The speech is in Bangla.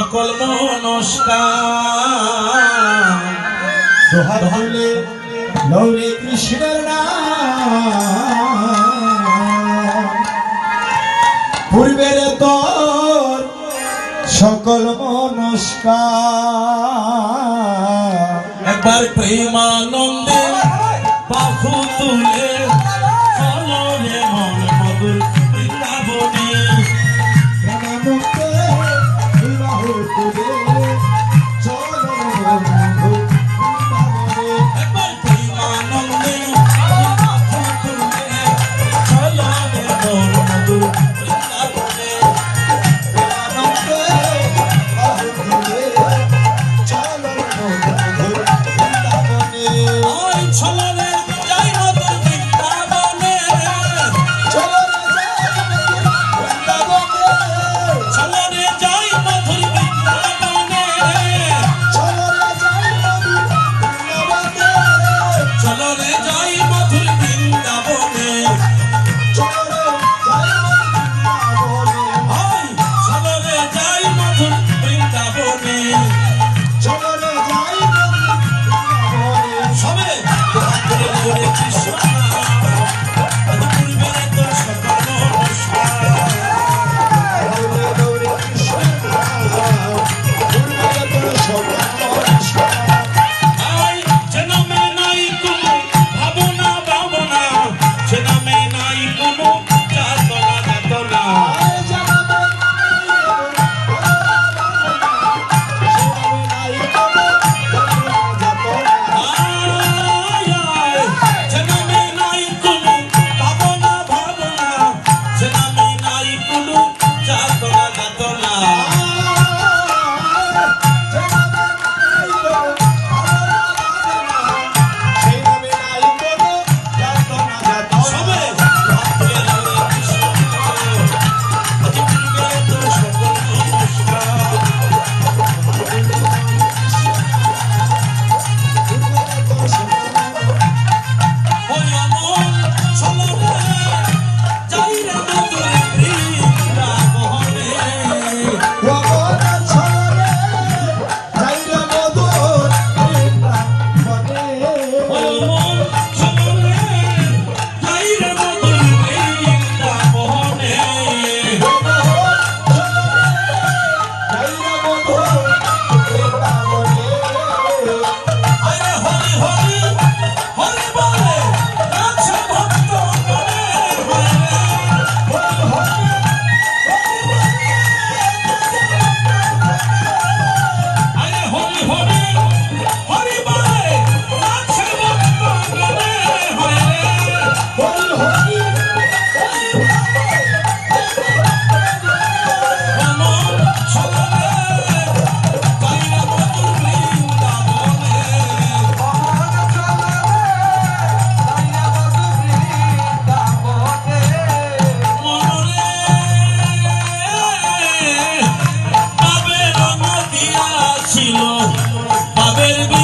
সকল মনস্কার। হলে কৃষ্ণের পূর্বের তোর সকল মনস্কার। একবার প্রেমানন্দে বাহু তুলে なるほ。ছিল বাবের